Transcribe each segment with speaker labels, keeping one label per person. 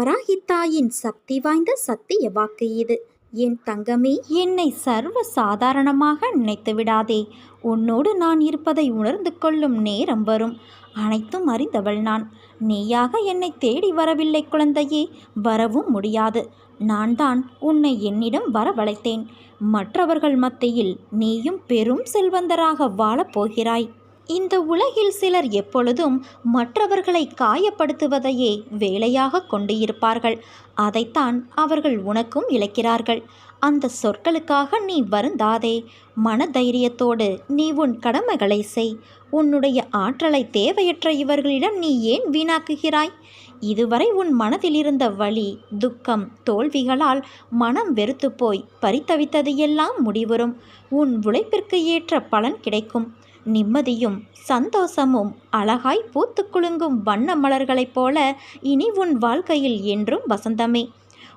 Speaker 1: வராகித்தாயின் சக்தி வாய்ந்த சத்திய வாக்கு இது. என் தங்கமே என்னை சர்வ சாதாரணமாக நினைத்து விடாதே. உன்னோடு நான் இருப்பதை உணர்ந்து கொள்ளும் நேரம் வரும். அனைத்தும் அறிந்தவள் நான். நீயாக என்னை தேடி வரவில்லை குழந்தையே வரவும் முடியாது. நான் தான் உன்னை என்னிடம் வரவழைத்தேன். மற்றவர்கள் மத்தியில் நீயும் பெரும் செல்வந்தராக வாழப் போகிறாய். இந்த உலகில் சிலர் எப்பொழுதும் மற்றவர்களை காயப்படுத்துவதையே வேலையாக கொண்டு இருப்பார்கள் அதைத்தான் அவர்கள் உனக்கும் இழைக்கிறார்கள். அந்த சொற்களுக்காக நீ வருந்தாதே. மனதைரியத்தோடு நீ உன் கடமைகளை செய். உன்னுடைய ஆற்றலை தேவையற்ற இவர்களிடம் நீ ஏன் வீணாக்குகிறாய்? இதுவரை உன் மனதில் இருந்த வலி துக்கம் தோல்விகளால் மனம் வெறுத்து போய் பரித்தவித்தது எல்லாம் முடிவரும் உன் உழைப்பிற்கு ஏற்ற பலன் கிடைக்கும். நிம்மதியும் சந்தோஷமும் அழகாய் பூத்து குலுங்கும் வண்ண மலர்களைப் போல இனி உன் வாழ்க்கையில் என்றும் வசந்தமே.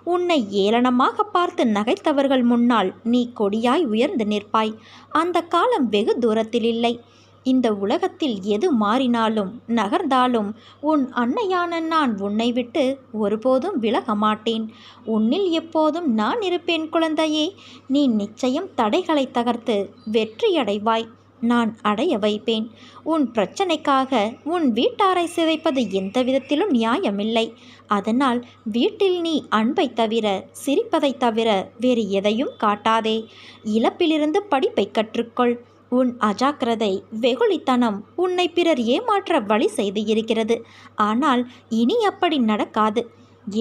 Speaker 1: உன்னை ஏளனமாக பார்த்து நகைத்தவர்கள் முன்னால் நீ கொடியாய் உயர்ந்து நிற்பாய். அந்த காலம் வெகு தூரத்தில் இல்லை. இந்த உலகத்தில் எது மாறினாலும் நகர்ந்தாலும் உன் அன்னையான நான் உன்னை விட்டு ஒருபோதும் விலக மாட்டேன். உன்னில் எப்போதும் நான் இருப்பேன் குழந்தையே. நீ நிச்சயம் தடைகளை தகர்த்து வெற்றியடைவாய். நான் அடைய வைப்பேன். உன் பிரச்சனைக்காக உன் வீட்டாரை சிதைப்பது எந்த விதத்திலும் நியாயமில்லை. அதனால் வீட்டில் நீ அன்பை தவிர சிரிப்பதை தவிர வேறு எதையும் காட்டாதே. இழப்பிலிருந்து படிப்பை கற்றுக்கொள். உன் அஜாக்கிரதை வெகுளித்தனம் உன்னை பிறர் ஏமாற்ற வழி செய்து இருக்கிறது. ஆனால் இனி அப்படி நடக்காது.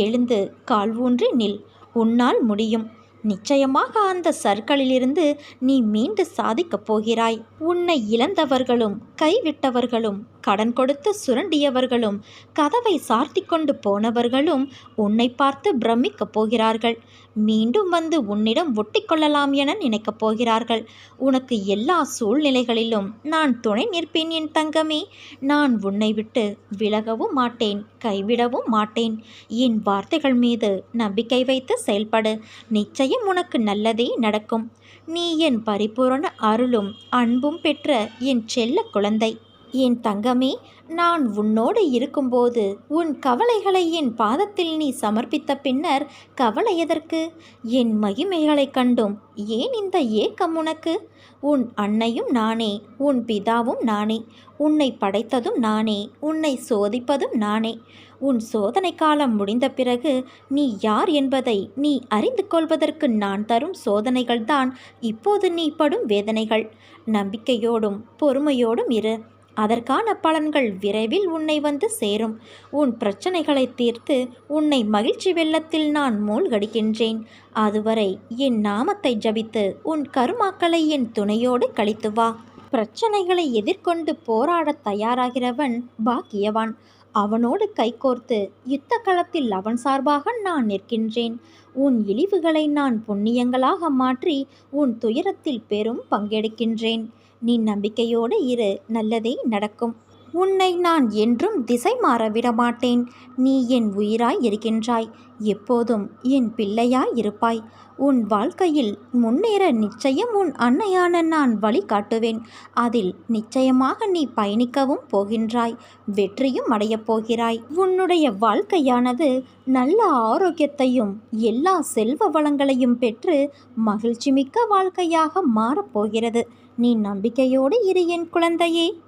Speaker 1: எழுந்து கால் ஊன்றி நில். உன்னால் முடியும். நிச்சயமாக அந்த சர்க்களிலிருந்து நீ மீண்டு சாதிக்கப் போகிறாய். உன்னை இழந்தவர்களும் கைவிட்டவர்களும் கடன் கொடுத்து சுரண்டியவர்களும் கதவை சார்த்தி கொண்டு போனவர்களும் உன்னை பார்த்து பிரமிக்கப் போகிறார்கள். மீண்டும் வந்து உன்னிடம் ஒட்டிக்கொள்ளலாம் என நினைக்கப் போகிறார்கள். உனக்கு எல்லா சூழ்நிலைகளிலும் நான் துணை நிற்பேன் என் தங்கமே. நான் உன்னை விட்டு விலகவும் மாட்டேன் கைவிடவும் மாட்டேன். என் வார்த்தைகள் மீது நம்பிக்கை வைத்து செயல்படு. நிச்சயம் உனக்கு நல்லதே நடக்கும். நீ என் பரிபூரண அருளும் அன்பும் பெற்ற என் செல்ல குழந்தை. என் தங்கமே நான் உன்னோடு இருக்கும்போது உன் கவலைகளை என் பாதத்தில் நீ சமர்ப்பித்த பின்னர் கவலை எதற்கு? என் மகிமைகளைக் கண்டும் ஏன் இந்த ஏக்கம் உனக்கு? உன் அன்னையும் நானே உன் பிதாவும் நானே உன்னை படைத்ததும் நானே உன்னை சோதிப்பதும் நானே. உன் சோதனை காலம் முடிந்த பிறகு நீ யார் என்பதை நீ அறிந்து கொள்வதற்கு நான் தரும் சோதனைகள்தான் இப்போது நீ படும் வேதனைகள். நம்பிக்கையோடும் பொறுமையோடும் இரு. அதற்கான பலன்கள் விரைவில் உன்னை வந்து சேரும். உன் பிரச்சனைகளை தீர்த்து உன்னை மகிழ்ச்சி வெள்ளத்தில் நான் மூழ்கடிக்கின்றேன். அதுவரை என் நாமத்தை ஜபித்து உன் கருமாக்களை என் துணையோடு கழித்து வா. பிரச்சனைகளை எதிர்கொண்டு போராடத் தயாராகிறவன் பாக்கியவான். அவனோடு கைகோர்த்து யுத்த களத்தில் அவன் சார்பாக நான் நிற்கின்றேன். உன் இழிவுகளை நான் புண்ணியங்களாக மாற்றி உன் துயரத்தில் பெரும் பங்கெடுக்கின்றேன். நீ நம்பிக்கையோடு இரு நல்லதே நடக்கும். உன்னை நான் என்றும் திசை மாற விடமாட்டேன். நீ என் உயிராய் இருக்கின்றாய். எப்போதும் என் பிள்ளையாய் இருப்பாய். உன் வாழ்க்கையில் முன்னேற நிச்சயம் உன் அன்னையான நான் வழி காட்டுவேன். அதில் நிச்சயமாக நீ பயணிக்கவும் போகின்றாய். வெற்றியும் அடையப் போகிறாய். உன்னுடைய வாழ்க்கையானது நல்ல ஆரோக்கியத்தையும் எல்லா செல்வ வளங்களையும் பெற்று மகிழ்ச்சி மிக்க வாழ்க்கையாக மாறப்போகிறது நீ நம்பிக்கையோடு இரு என் குழந்தையே.